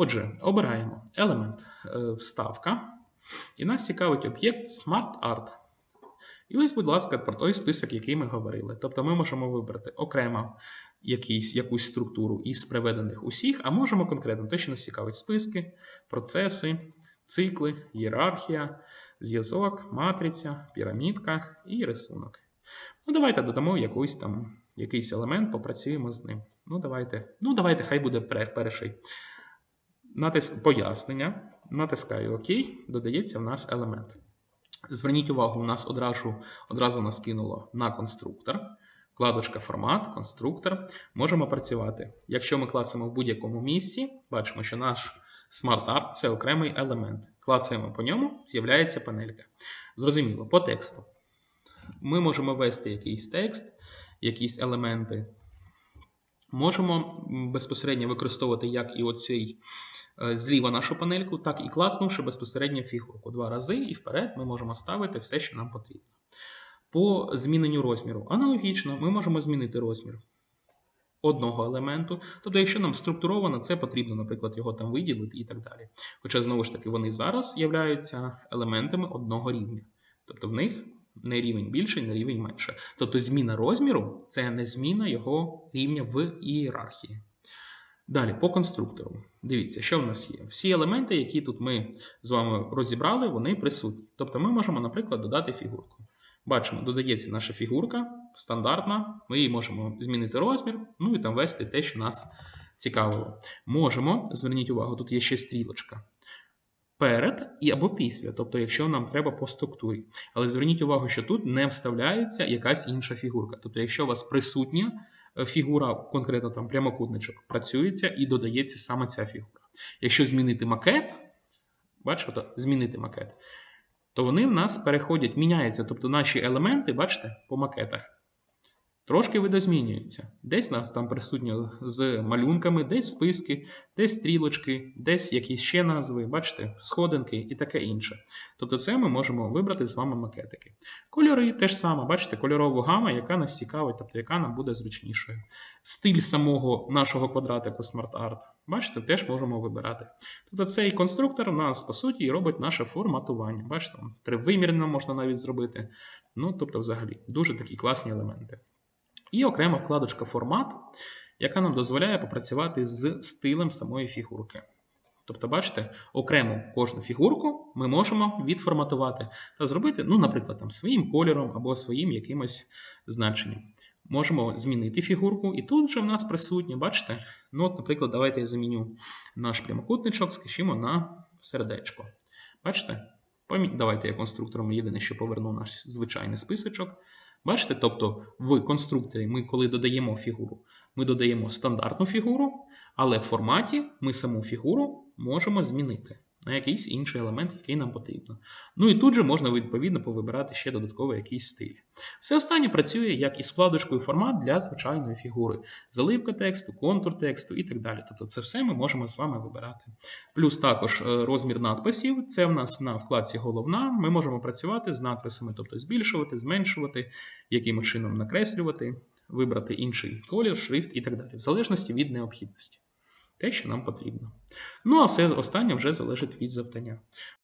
Отже, обираємо елемент е, вставка, і нас цікавить об'єкт Smart Art. І ось, будь ласка, про той список, який ми говорили. Тобто ми можемо вибрати окремо якийсь, якусь структуру із приведених усіх, а можемо конкретно те, що нас цікавить списки, процеси, цикли, ієрархія, зв'язок, матриця, пірамідка і рисунок. Ну, давайте додамо якийсь там якийсь елемент, попрацюємо з ним. Ну, давайте, ну, давайте, хай буде пер- перший. Натис... Пояснення. Натискаю ОК, додається в нас елемент. Зверніть увагу, у нас одразу, одразу нас кинуло на конструктор. Вкладочка формат, конструктор. Можемо працювати. Якщо ми клацаємо в будь-якому місці, бачимо, що наш Art це окремий елемент. Клацаємо по ньому, з'являється панелька. Зрозуміло, по тексту. Ми можемо ввести якийсь текст, якісь елементи. Можемо безпосередньо використовувати як і оцей е, зліва нашу панельку, так і класнувши безпосередньо фігурку. Два рази і вперед ми можемо ставити все, що нам потрібно. По зміненню розміру. Аналогічно, ми можемо змінити розмір одного елементу. Тобто, якщо нам структуровано, це потрібно, наприклад, його там виділити і так далі. Хоча, знову ж таки, вони зараз являються елементами одного рівня. Тобто в них не рівень більший, не рівень менше. Тобто зміна розміру це не зміна його рівня в ієрархії. Далі, по конструктору. Дивіться, що в нас є. Всі елементи, які тут ми з вами розібрали, вони присутні. Тобто ми можемо, наприклад, додати фігурку. Бачимо, додається наша фігурка стандартна. Ми її можемо змінити розмір, ну і там ввести те, що нас цікавило. Можемо, зверніть увагу, тут є ще стрілочка. Перед і або після, тобто, якщо нам треба по структурі. Але зверніть увагу, що тут не вставляється якась інша фігурка. Тобто, якщо у вас присутня е, фігура, конкретно там прямокутничок, працюється і додається саме ця фігура. Якщо змінити макет, бачите, змінити макет, то вони в нас переходять, міняються. Тобто наші елементи, бачите, по макетах трошки видозмінюються. Десь нас там присутньо з малюнками, десь списки, десь стрілочки, десь якісь ще назви, бачите, сходинки і таке інше. Тобто це ми можемо вибрати з вами макетики. Кольори теж саме, бачите, кольорову гаму, яка нас цікавить, тобто яка нам буде зручнішою. Стиль самого нашого квадратику Smart Art, бачите, теж можемо вибирати. Тобто цей конструктор у нас, по суті, робить наше форматування. Бачите, тривимірно можна навіть зробити. Ну, тобто, взагалі, дуже такі класні елементи. І окрема вкладочка формат, яка нам дозволяє попрацювати з стилем самої фігурки. Тобто, бачите, окремо кожну фігурку ми можемо відформатувати та зробити, ну, наприклад, там, своїм кольором або своїм якимось значенням. Можемо змінити фігурку, і тут вже в нас присутнє, бачите? Ну, от, наприклад, давайте я заміню наш прямокутничок, скажімо, на сердечко. Бачите? Давайте я конструктором єдине, що поверну наш звичайний списочок. Бачите, тобто в конструкторі ми, коли додаємо фігуру, ми додаємо стандартну фігуру, але в форматі ми саму фігуру можемо змінити на якийсь інший елемент, який нам потрібно. Ну і тут же можна відповідно повибирати ще додатково якийсь стиль. Все останнє працює як із вкладочкою формат для звичайної фігури, заливка тексту, контур тексту і так далі. Тобто це все ми можемо з вами вибирати. Плюс також е, розмір надписів. Це в нас на вкладці головна. Ми можемо працювати з надписами, тобто збільшувати, зменшувати, яким чином накреслювати, вибрати інший колір, шрифт і так далі, в залежності від необхідності. Те, що нам потрібно. Ну а все останнє вже залежить від завдання.